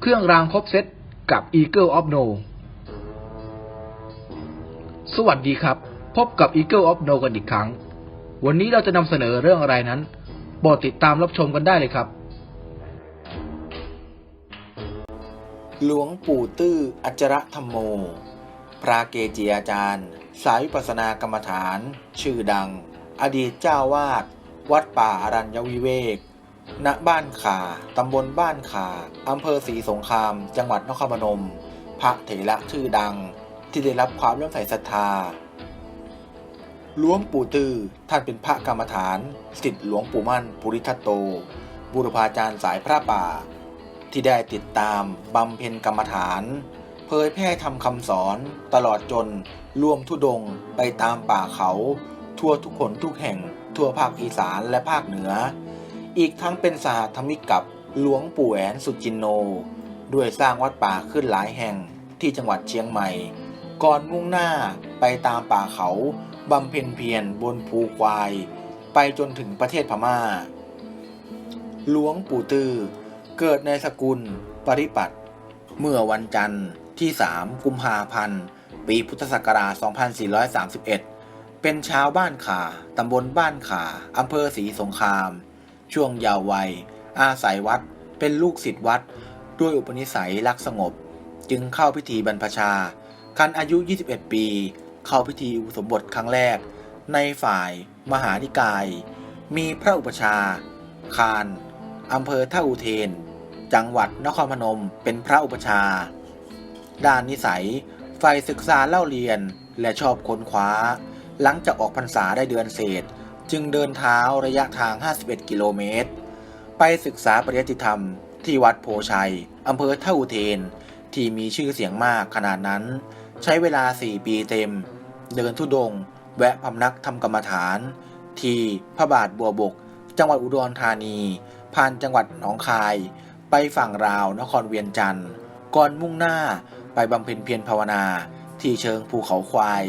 เครื่องรางครบเซตกับ Eagle of No สวัสดีครับ พบกับ Eagle of No กันอีกครั้ง วันนี้เราจะนำเสนอเรื่องอะไรนั้นโปรดติดตามรับชมกันได้เลยครับ หลวงปู่ตื้ออัจฉรธรรมโม พระเกจิอาจารย์ สายวิปัสสนากรรมฐาน ชื่อดัง อดีตเจ้าวาด วัดป่าอรัญญวิเวก ณบ้านขาตำบลบ้านขาอำเภอศรีสงคราม จังหวัดนครพนม พระเถระชื่อดัง ที่ได้รับความเลื่อมใสศรัทธาหลวงปู่ตื้อท่านเป็นพระกรรมฐานสิทธิหลวงปู่มั่นปุริทัตโต บุรพาจารย์สายพระป่า ที่ได้ติดตามบำเพ็ญกรรมฐาน เผยแพร่ทำคำสอนตลอดจนร่วมทุดงไปตามป่าเขา ทั่วทุกคนทุกแห่ง ทั่วภาคอีสานและภาคเหนือ อีกทั้งเป็นสหธรรมิกกับหลวงปู่แหวนสุจินโน ด้วยสร้างวัดป่าขึ้นหลายแห่งที่จังหวัดเชียงใหม่ ก่อนมุ่งหน้าไปตามป่าเขาบำเพ็ญเพียรบนภูควาย ไปจนถึงประเทศพม่า หลวงปู่ตือ เกิดในสกุลปริปัตเมื่อวันจันทร์ที่ 3 กุมภาพันธ์ ปีพุทธศักราช 2431 เป็นชาวบ้านขา ตำบลบ้านขา อำเภอศรีสงคราม ช่วงยาววัย อาศัยวัด เป็นลูกศิษย์วัด ด้วยอุปนิสัยรักสงบ จึงเข้าพิธีบรรพชา คันอายุ 21 ปี เข้าพิธีอุปสมบทครั้งแรก ในฝ่ายมหานิกาย มีพระอุปชา คานอำเภอท่าอุเทน จังหวัดนครพนม เป็นพระอุปชา ด้านนิสัยใฝ่ศึกษาเล่าเรียนและชอบค้นคว้า หลังจากออกพรรษาได้เดือนเศษ จึงเดินเท้าระยะทาง 51 กิโลเมตร ไปศึกษาปริยัติธรรมที่วัดโพชัย อำเภอท่าอุเทน ที่มีชื่อเสียงมากขนาดนั้น ใช้เวลา 4 ปีเต็ม เดินทุดง แวะพำนักทำกรรมฐาน ที่พระบาทบัวบก จังหวัดอุดรธานี ผ่านจังหวัดหนองคาย ไปฝั่งราวนครเวียงจันทร์ก่อนมุ่งหน้าไปบำเพ็ญเพียรภาวนา ที่เชิงภูเขาควาย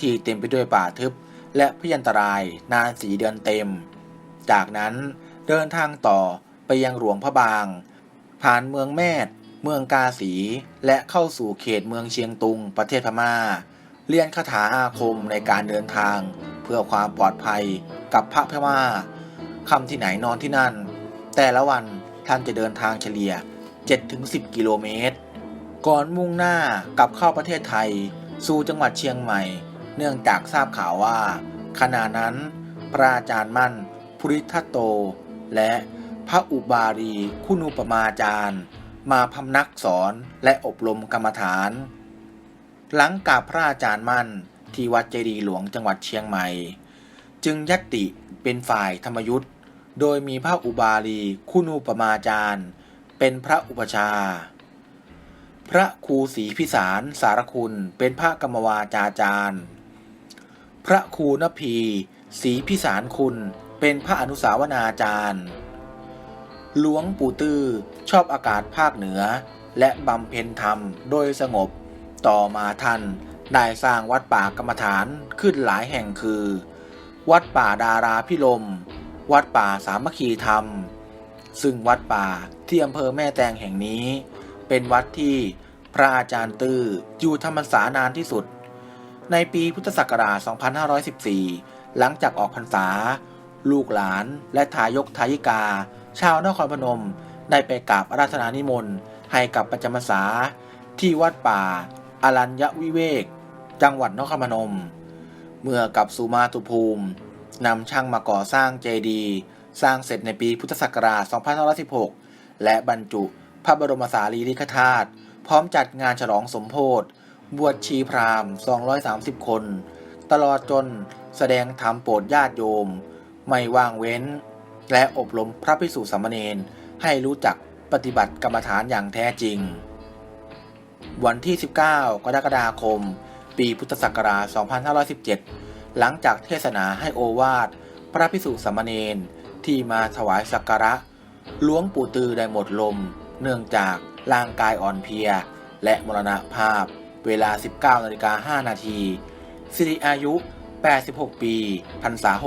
ที่เต็มไปด้วยป่าทึบ และพยันตรายนานสีเดือนเต็ม จากนั้นเดินทางต่อไปยังหลวงพระบาง ผ่านเมืองแมดเมืองกาสี และเข้าสู่เขตเมืองเชียงตุงประเทศพม่า เรียนคาถาอาคมในการเดินทาง เพื่อความปลอดภัยกับพระพม่าคำที่ไหนนอนที่นั่น แต่ละวันท่านจะเดินทางเฉลี่ย 7-10 กิโลเมตร ก่อนมุ่งหน้ากลับเข้าประเทศไทย สู่จังหวัดเชียงใหม่ เนื่องจากทราบข่าวว่า ขณะนั้น พระอาจารย์มั่นภูริทัตโต และพระอุบารีคุณูปมาจารย์ มาพำนักสอนและอบรมกรรมฐาน หลังกราบพระอาจารย์มั่นที่วัดเจดีหลวงจังหวัดเชียงใหม่ จึงยติเป็นฝ่ายธรรมยุทธ์โดยมีพระอุบาลีคุณูปมาจารย์ เป็นพระอุปชา พระครูศรีพิสารสารคุณเป็นพระกรรมวาจาจารย์ พระครูนพีศรีพิสารคุณเป็นพระอนุสาวนาจารย์ หลวงปู่ตื้อชอบอากาศภาคเหนือ และบำเพ็ญธรรมโดยสงบ ต่อมาท่านได้สร้างวัดป่ากรรมฐานขึ้นหลายแห่งคือ วัดป่าดาราพิลม วัดป่าสามัคคีธรรม ซึ่งวัดป่าที่อำเภอแม่แตงแห่งนี้ เป็นวัดที่พระอาจารย์ตื้ออยู่ธรรมษานานที่สุด ในปีพุทธศักราช 2514 หลังจากออกพรรษา ลูกหลานและทายกทายิกา ชาวนครพนม ได้ไปกราบอาราธนานิมนต์ให้กับประจำพรรษาที่วัดป่าอรัญญวิเวก จังหวัดนครพนม เมื่อกลับสู่มาตุภูมินำช่างมาก่อสร้างเจดีย์สร้างเสร็จในปีพุทธศักราช 2516 และบรรจุพระบรมสารีริกธาตุพร้อมจัดงานฉลองสมโพธิ บวชชีพราหมณ์ 230 คน ตลอดจนแสดงธรรมโปรดญาติโยม ไม่ว่างเว้น และอบรมพระภิกษุสามเณรให้รู้จักปฏิบัติกรรมฐานอย่างแท้จริง วันที่ 19 กรกฎาคม ปีพุทธศักราช 2517 หลังจากเทศนาให้โอวาท พระพิสุสามเณรที่มาถวายสักการะหลวงปู่ตือได้หมดลม เนื่องจากร่างกายอ่อนเพลีย และมรณภาพ เวลา 19นาฬิกา5นาทีสิริอายุ 86 ปีพรรษา 65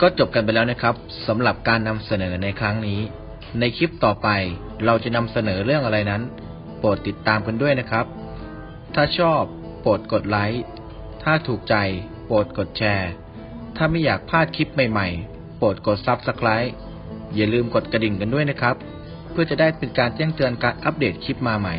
ก็จบกันไปแล้วนะครับสำหรับการนำเสนอในครั้งนี้ ในคลิปต่อไปเราจะนำเสนอเรื่องอะไรนั้น โปรดติดตามกันด้วยนะครับ ถ้าชอบโปรดกดไลค์ถ้าถูกใจ โปรดกดแชร์ ถ้าไม่อยากพลาดคลิปใหม่ ๆ รดกด Subscribe อย่าลืมกดกระดิ่งกันด้วยนะครับ เพื่อจะได้เป็นการแจ้งเตือนการอัปเดตคลิปมาใหม่